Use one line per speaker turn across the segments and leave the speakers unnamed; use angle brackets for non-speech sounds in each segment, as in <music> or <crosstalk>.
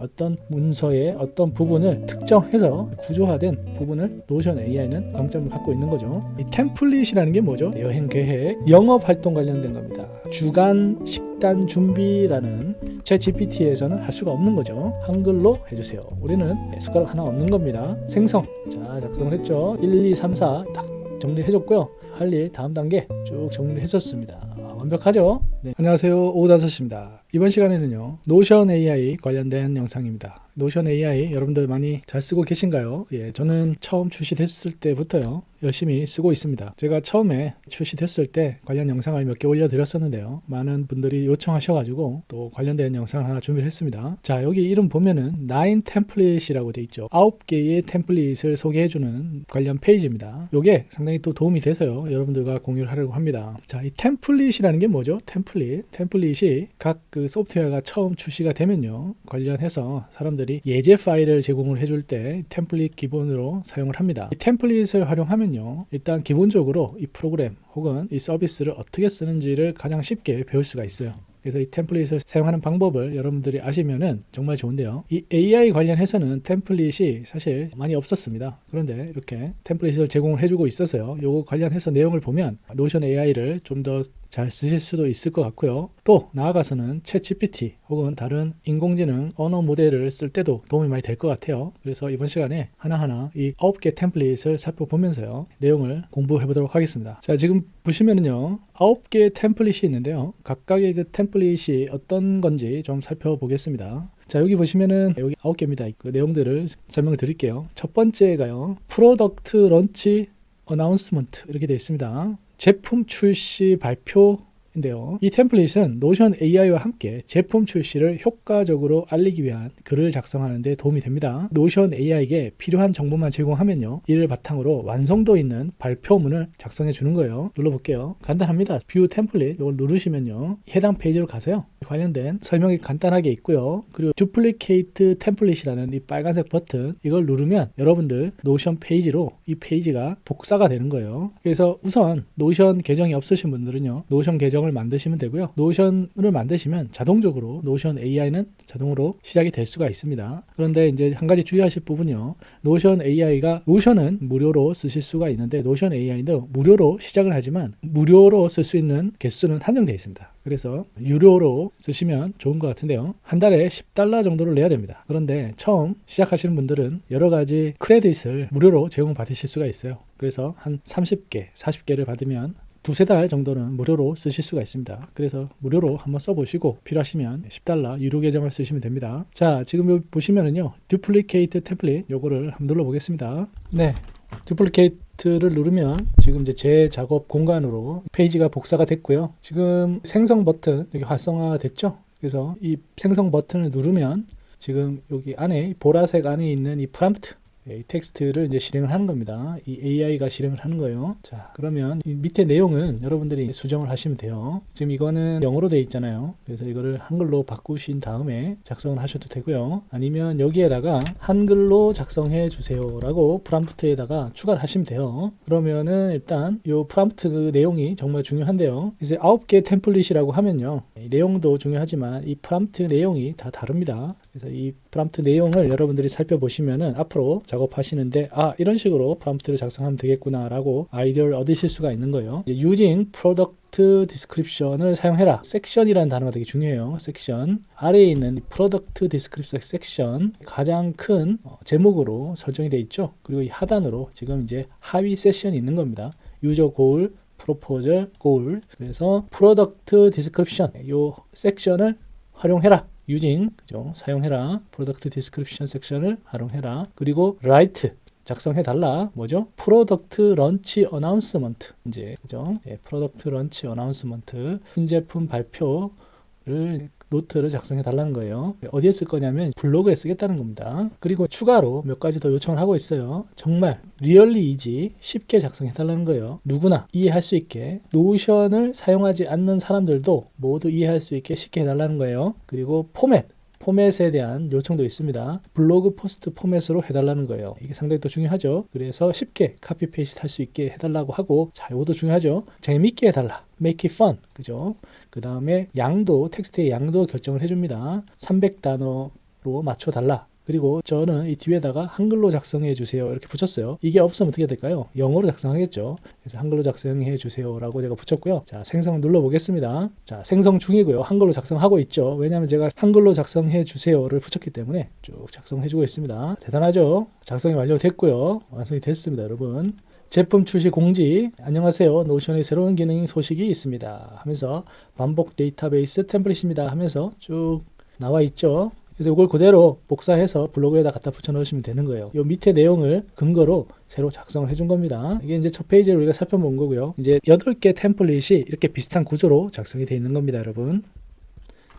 어떤 문서의 어떤 부분을 특정해서 구조화된 부분을 노션 AI는 강점을 갖고 있는 거죠. 이 템플릿이라는 게 뭐죠? 여행 계획, 영업 활동 관련된 겁니다. 주간 식단 준비라는 제 GPT에서는 할 수가 없는 거죠. 한글로 해주세요. 우리는 숟가락 하나 없는 겁니다. 생성. 자, 작성을 했죠. 1, 2, 3, 4 딱 정리해줬고요. 할 일 다음 단계 쭉 정리를 해줬습니다. 아, 완벽하죠? 네. 안녕하세요. 오다섯입니다. 이번 시간에는요. 노션 AI 관련된 영상입니다. 노션 AI 여러분들 많이 잘 쓰고 계신가요? 예, 저는 처음 출시됐을 때부터요. 열심히 쓰고 있습니다. 제가 처음에 출시됐을 때 관련 영상을 몇 개 올려드렸었는데요. 많은 분들이 요청하셔가지고 또 관련된 영상을 하나 준비를 했습니다. 자, 여기 이름 보면은 9 템플릿이라고 돼 있죠. 9개의 템플릿을 소개해주는 관련 페이지입니다. 요게 상당히 또 도움이 돼서요. 여러분들과 공유를 하려고 합니다. 자, 이 템플릿이라는 게 뭐죠? 템플릿. 템플릿이 각그 소프트웨어가 처음 출시가 되면요. 관련해서 사람들이 예제 파일을 제공을 해줄 때 템플릿 기본으로 사용을 합니다. 이 템플릿을 활용하면요. 일단 기본적으로 이 프로그램 혹은 이 서비스를 어떻게 쓰는지를 가장 쉽게 배울 수가 있어요. 그래서 이 템플릿을 사용하는 방법을 여러분들이 아시면은 정말 좋은데요. 이 AI 관련해서는 템플릿이 사실 많이 없었습니다. 그런데 이렇게 템플릿을 제공을 해주고 있어서요. 요거 관련해서 내용을 보면 노션 AI를 좀 더 잘 쓰실 수도 있을 것 같고요. 또 나아가서는 챗 GPT 혹은 다른 인공지능 언어 모델을 쓸 때도 도움이 많이 될 것 같아요. 그래서 이번 시간에 하나하나 이 9개 템플릿을 살펴보면서요. 내용을 공부해 보도록 하겠습니다. 자, 지금 보시면은요. 9개 템플릿이 있는데요. 각각의 그 템플릿이 어떤 건지 좀 살펴보겠습니다. 자 여기 보시면은 여기 아홉 개입니다. 그 내용들을 설명을 드릴게요. 첫 번째가요. 프로덕트 런치 어나운스먼트 이렇게 되어 있습니다. 제품 출시 발표 인데요. 이 템플릿은 노션 AI와 함께 제품 출시를 효과적으로 알리기 위한 글을 작성하는 데 도움이 됩니다. 노션 AI에게 필요한 정보만 제공하면요. 이를 바탕으로 완성도 있는 발표문을 작성해 주는 거예요. 눌러볼게요. 간단합니다. 뷰 템플릿 이걸 누르시면요. 해당 페이지로 가세요. 관련된 설명이 간단하게 있고요. 그리고 두플리케이트 템플릿이라는 이 빨간색 버튼 이걸 누르면 여러분들 노션 페이지로 이 페이지가 복사가 되는 거예요. 그래서 우선 노션 계정이 없으신 분들은요. 노션 계정을 만드시면 되고요. 노션을 만드시면 자동적으로 노션 AI는 자동으로 시작이 될 수가 있습니다. 그런데 이제 한 가지 주의하실 부분요. 노션 AI가 노션은 무료로 쓰실 수가 있는데 노션 AI도 무료로 시작을 하지만 무료로 쓸 수 있는 개수는 한정되어 있습니다. 그래서 유료로 쓰시면 좋은 것 같은데요. 한 달에 10달러 정도를 내야 됩니다. 그런데 처음 시작하시는 분들은 여러 가지 크레딧을 무료로 제공받으실 수가 있어요. 그래서 한 30개, 40개를 받으면 두세 달 정도는 무료로 쓰실 수가 있습니다. 그래서 무료로 한번 써보시고 필요하시면 10달러 유료 계정을 쓰시면 됩니다. 자, 지금 보시면은요, duplicated 템플릿 요거를 한번 눌러보겠습니다. 네, duplicate를 누르면 지금 이제 제 작업 공간으로 페이지가 복사가 됐고요. 지금 생성 버튼 여기 활성화 됐죠? 그래서 이 생성 버튼을 누르면 지금 여기 안에 보라색 안에 있는 이 프롬프트 이 텍스트를 이제 실행을 하는 겁니다. 이 AI가 실행을 하는 거예요. 자, 그러면 이 밑에 내용은 여러분들이 수정을 하시면 돼요. 지금 이거는 영어로 돼 있잖아요. 그래서 이거를 한글로 바꾸신 다음에 작성을 하셔도 되고요. 아니면 여기에다가 한글로 작성해 주세요라고 프롬프트에다가 추가를 하시면 돼요. 그러면은 일단 이 프롬프트 그 내용이 정말 중요한데요. 이제 9개 템플릿이라고 하면요. 이 내용도 중요하지만 이 프롬프트 내용이 다 다릅니다. 그래서 이 프롬프트 내용을 여러분들이 살펴보시면은 앞으로 작 업하시는데 아 이런 식으로 프롬프트를 작성하면 되겠구나 라고 아이디어를 얻으실 수가 있는 거예요. using product 디스크립션을 사용해라. 섹션이라는 단어가 되게 중요해요. 섹션 아래에 있는 프로덕트 디스크립션 섹션 가장 큰 어, 제목으로 설정이 되어 있죠. 그리고 이 하단으로 지금 이제 하위 세션이 있는 겁니다. 유저 고울 프로포절 고울 그래서 프로덕트 디스크립션 요 섹션을 활용해라. Using 그죠? 사용해라. 프로덕트 디스크립션 섹션을 활용해라. 그리고 write 작성해 달라. 뭐죠? 프로덕트 런치 어나운스먼트. 이제 그죠? 예, 프로덕트 런치 어나운스먼트. 신제품 발표를 노트를 작성해 달라는 거예요. 어디에 쓸 거냐면 블로그에 쓰겠다는 겁니다. 그리고 추가로 몇 가지 더 요청을 하고 있어요. 정말 리얼리 이지 쉽게 작성해 달라는 거예요. 누구나 이해할 수 있게 노션을 사용하지 않는 사람들도 모두 이해할 수 있게 쉽게 해달라는 거예요. 그리고 포맷 포맷에 대한 요청도 있습니다. 블로그 포스트 포맷으로 해달라는 거예요. 이게 상당히 또 중요하죠. 그래서 쉽게 카피 페이스트 할 수 있게 해달라고 하고 자 이것도 중요하죠. 재밌게 해달라. Make it fun. 그죠? 그 다음에 양도 텍스트의 양도 결정을 해줍니다. 300단어로 로 맞춰 달라. 그리고 저는 이 뒤에다가 한글로 작성해 주세요 이렇게 붙였어요. 이게 없으면 어떻게 될까요? 영어로 작성하겠죠. 그래서 한글로 작성해 주세요라고 제가 붙였고요. 자 생성 눌러 보겠습니다. 자 생성 중이고요. 한글로 작성하고 있죠. 왜냐하면 제가 한글로 작성해 주세요를 붙였기 때문에 쭉 작성해 주고 있습니다. 대단하죠? 작성이 완료됐고요. 완성이 됐습니다, 여러분. 제품 출시 공지 안녕하세요 노션의 새로운 기능 소식이 있습니다 하면서 반복 데이터베이스 템플릿입니다 하면서 쭉 나와 있죠 그래서 이걸 그대로 복사해서 블로그에다 갖다 붙여 넣으시면 되는 거예요. 이 밑에 내용을 근거로 새로 작성을 해준 겁니다. 이게 이제 첫 페이지를 우리가 살펴본 거고요. 이제 8개 템플릿이 이렇게 비슷한 구조로 작성이 되어 있는 겁니다, 여러분.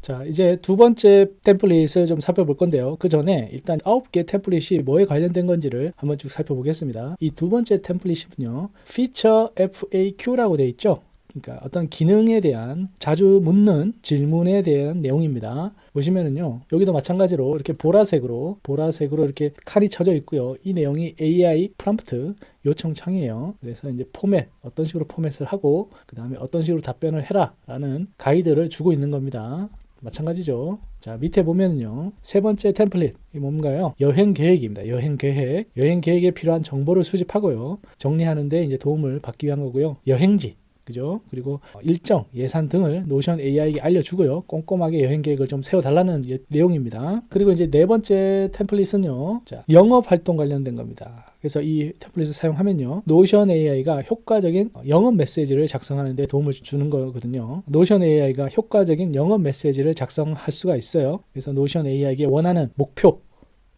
자, 이제 두 번째 템플릿을 좀 살펴볼 건데요. 그 전에 일단 9개 템플릿이 뭐에 관련된 건지를 한번 쭉 살펴보겠습니다. 이 두 번째 템플릿은요. Feature FAQ라고 되어 있죠. 그러니까 어떤 기능에 대한 자주 묻는 질문에 대한 내용입니다. 보시면은요. 여기도 마찬가지로 이렇게 보라색으로 보라색으로 이렇게 칼이 쳐져 있고요. 이 내용이 AI 프롬프트 요청 창이에요. 그래서 이제 포맷 어떤 식으로 포맷을 하고 그다음에 어떤 식으로 답변을 해라라는 가이드를 주고 있는 겁니다. 마찬가지죠. 자, 밑에 보면은요. 세 번째 템플릿. 이 뭔가요? 여행 계획입니다. 여행 계획. 여행 계획에 필요한 정보를 수집하고요. 정리하는데 이제 도움을 받기 위한 거고요. 여행지. 그죠? 그리고 일정, 예산 등을 노션 AI에게 알려주고요. 꼼꼼하게 여행 계획을 좀 세워달라는 예- 내용입니다. 그리고 이제 네 번째 템플릿은요. 자, 영업 활동 관련된 겁니다. 그래서 이 템플릿을 사용하면요. 노션 AI가 효과적인 영업 메시지를 작성하는 데 도움을 주는 거거든요. 노션 AI가 효과적인 영업 메시지를 작성할 수가 있어요. 그래서 노션 AI에게 원하는 목표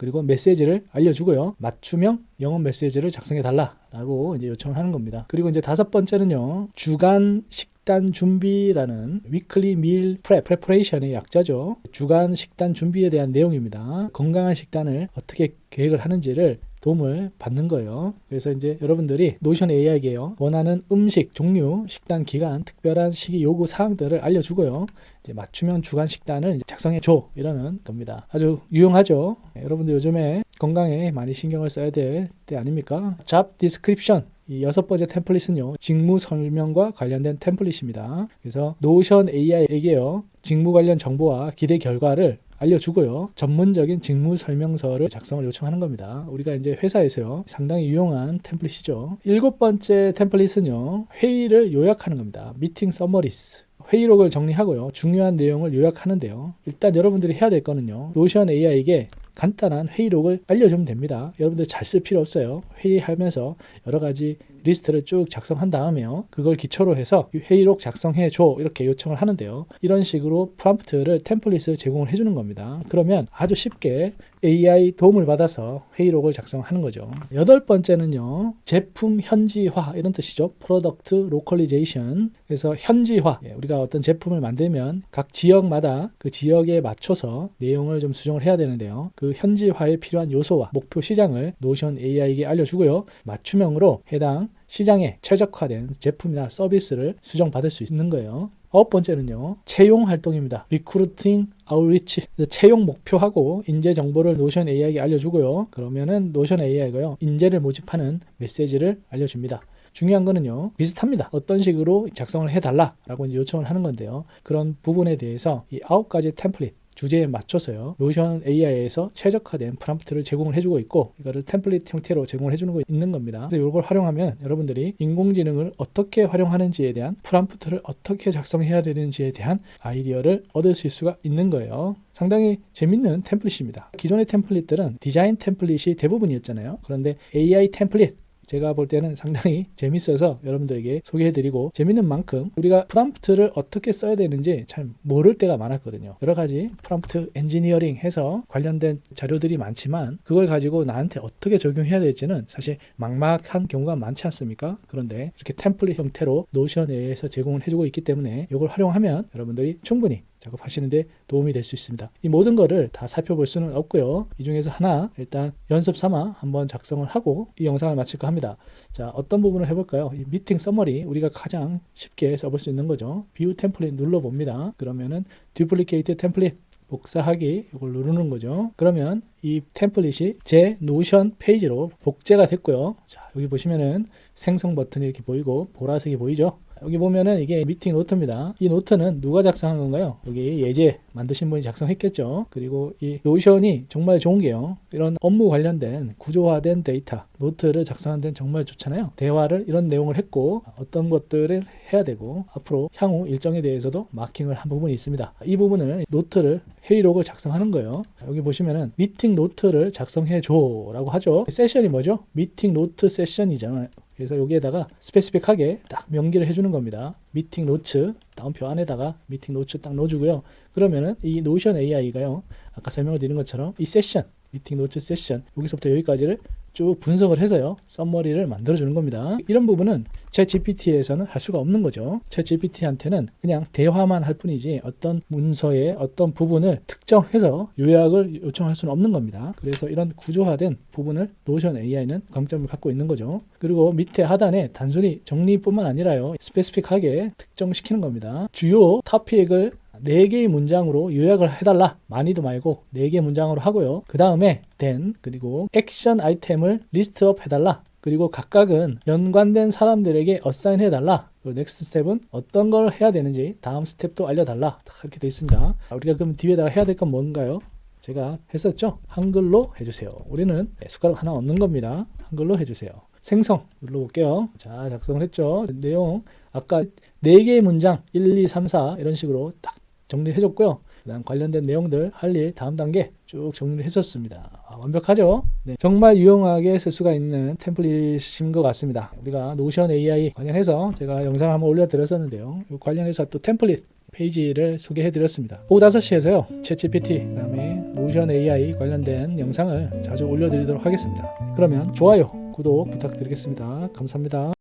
그리고 메시지를 알려주고요. 맞춤형 영업 메시지를 작성해 달라라고 이제 요청을 하는 겁니다. 그리고 이제 다섯 번째는요. 주간 식단 준비라는 weekly meal prep, preparation의 약자죠. 주간 식단 준비에 대한 내용입니다. 건강한 식단을 어떻게 계획을 하는지를 도움을 받는 거예요. 그래서 이제 여러분들이 노션 AI에게요. 원하는 음식, 종류, 식단 기간, 특별한 시기 요구 사항들을 알려주고요. 이제 맞춤형 주간 식단을 작성해 줘 이러는 겁니다. 아주 유용하죠. 네, 여러분들 요즘에 건강에 많이 신경을 써야 될 때 아닙니까? 잡 디스크립션 이 여섯 번째 템플릿은요 직무 설명과 관련된 템플릿입니다. 그래서 노션 AI에게요 직무 관련 정보와 기대 결과를 알려주고요. 전문적인 직무 설명서를 작성을 요청하는 겁니다. 우리가 이제 회사에서요. 상당히 유용한 템플릿이죠. 일곱 번째 템플릿은요. 회의를 요약하는 겁니다. 미팅 서머리스. 회의록을 정리하고요. 중요한 내용을 요약하는데요. 일단 여러분들이 해야 될 거는요. 노션 AI에게 간단한 회의록을 알려주면 됩니다. 여러분들 잘 쓸 필요 없어요. 회의하면서 여러 가지 리스트를 쭉 작성한 다음에요. 그걸 기초로 해서 이 회의록 작성해 줘 이렇게 요청을 하는데요. 이런 식으로 프롬프트를 템플릿을 제공을 해주는 겁니다. 그러면 아주 쉽게 AI 도움을 받아서 회의록을 작성하는 거죠. 여덟 번째는요. 제품 현지화 이런 뜻이죠. 프로덕트 로컬리제이션. 그래서 현지화. 예, 우리가 어떤 제품을 만들면 각 지역마다 그 지역에 맞춰서 내용을 좀 수정을 해야 되는데요. 그 현지화에 필요한 요소와 목표 시장을 노션 AI에게 알려주고요. 맞춤형으로 해당 시장에 최적화된 제품이나 서비스를 수정받을 수 있는 거예요. 아홉 번째는요. 채용 활동입니다. 리크루팅 아웃리치. 채용 목표하고 인재 정보를 노션 AI에게 알려주고요. 그러면은 노션 AI가요. 인재를 모집하는 메시지를 알려줍니다. 중요한 거는요. 비슷합니다. 어떤 식으로 작성을 해달라 라고 이제 요청을 하는 건데요. 그런 부분에 대해서 이 아홉 가지 템플릿 주제에 맞춰서요. 노션 AI에서 최적화된 프롬프트를 제공을 해주고 있고 이거를 템플릿 형태로 제공을 해주는 거 있는 겁니다. 그래서 이걸 활용하면 여러분들이 인공지능을 어떻게 활용하는지에 대한 프롬프트를 어떻게 작성해야 되는지에 대한 아이디어를 얻으실 수가 있는 거예요. 상당히 재밌는 템플릿입니다. 기존의 템플릿들은 디자인 템플릿이 대부분이었잖아요. 그런데 AI 템플릿 제가 볼 때는 상당히 <laughs> 재밌어서 여러분들에게 소개해드리고 재밌는 만큼 우리가 프롬프트를 어떻게 써야 되는지 잘 모를 때가 많았거든요. 여러 가지 프롬프트 엔지니어링 해서 관련된 자료들이 많지만 그걸 가지고 나한테 어떻게 적용해야 될지는 사실 막막한 경우가 많지 않습니까? 그런데 이렇게 템플릿 형태로 노션 내에서 제공을 해주고 있기 때문에 이걸 활용하면 여러분들이 충분히 작업하시는데 도움이 될 수 있습니다. 이 모든 거를 다 살펴볼 수는 없고요. 이 중에서 하나 일단 연습 삼아 한번 작성을 하고 이 영상을 마칠까 합니다. 자, 어떤 부분을 해볼까요? 이 미팅 서머리 우리가 가장 쉽게 써볼 수 있는 거죠. 뷰 템플릿 눌러봅니다. 그러면은 듀플리케이트 템플릿 복사하기 이걸 누르는 거죠. 그러면 이 템플릿이 제 노션 페이지로 복제가 됐고요. 자, 여기 보시면은 생성 버튼이 이렇게 보이고 보라색이 보이죠? 여기 보면은 이게 미팅 노트입니다. 이 노트는 누가 작성한 건가요? 여기 예제 만드신 분이 작성했겠죠. 그리고 이 노션이 정말 좋은 게요. 이런 업무 관련된 구조화된 데이터 노트를 작성하는 데는 정말 좋잖아요. 대화를 이런 내용을 했고 어떤 것들을 해야 되고 앞으로 향후 일정에 대해서도 마킹을 한 부분이 있습니다. 이 부분을 노트를 회의록을 작성하는 거예요. 여기 보시면은 미팅 노트를 작성해 줘라고 하죠. 세션이 뭐죠? 미팅 노트 세션이잖아요. 그래서 여기에다가 스페시픽하게 딱 명기를 해주는 겁니다. 미팅 노트 다운표 안에다가 미팅 노트 딱 넣어주고요. 그러면은 이 노션 AI가요. 아까 설명을 드린 것처럼 이 세션 미팅 노트 세션 여기서부터 여기까지를 쭉 분석을 해서요 썸머리를 만들어 주는 겁니다. 이런 부분은 제 GPT에서는 할 수가 없는 거죠. 제 GPT한테는 그냥 대화만 할 뿐이지 어떤 문서의 어떤 부분을 특정해서 요약을 요청할 수는 없는 겁니다. 그래서 이런 구조화된 부분을 노션 AI는 강점을 갖고 있는 거죠. 그리고 밑에 하단에 단순히 정리뿐만 아니라요 스페시픽하게 특정시키는 겁니다. 주요 토픽을 네 개의 문장으로 요약을 해달라. 많이도 말고 네 개의 문장으로 하고요. 그 다음에 then 그리고 액션 아이템을 리스트업 해달라. 그리고 각각은 연관된 사람들에게 어사인 해달라. 그리고 넥스트 스텝은 어떤 걸 해야 되는지 다음 스텝도 알려달라. 딱 이렇게 돼 있습니다. 우리가 그럼 뒤에다가 해야 될 건 뭔가요? 제가 했었죠. 한글로 해주세요. 우리는 숟가락 하나 없는 겁니다. 한글로 해주세요. 생성 눌러볼게요. 자 작성을 했죠. 내용 아까 네 개의 문장 1, 2, 3, 4 이런 식으로 딱 정리해 줬고요. 그다음 관련된 내용들 할 일 다음 단계 쭉 정리를 해줬습니다. 아, 완벽하죠? 네, 정말 유용하게 쓸 수가 있는 템플릿인 것 같습니다. 우리가 노션 AI 관련해서 제가 영상 한번 올려드렸었는데요. 이 관련해서 또 템플릿 페이지를 소개해 드렸습니다. 오후 5시에서요. 챗GPT 그다음에 노션 AI 관련된 영상을 자주 올려드리도록 하겠습니다. 그러면 좋아요, 구독 부탁드리겠습니다. 감사합니다.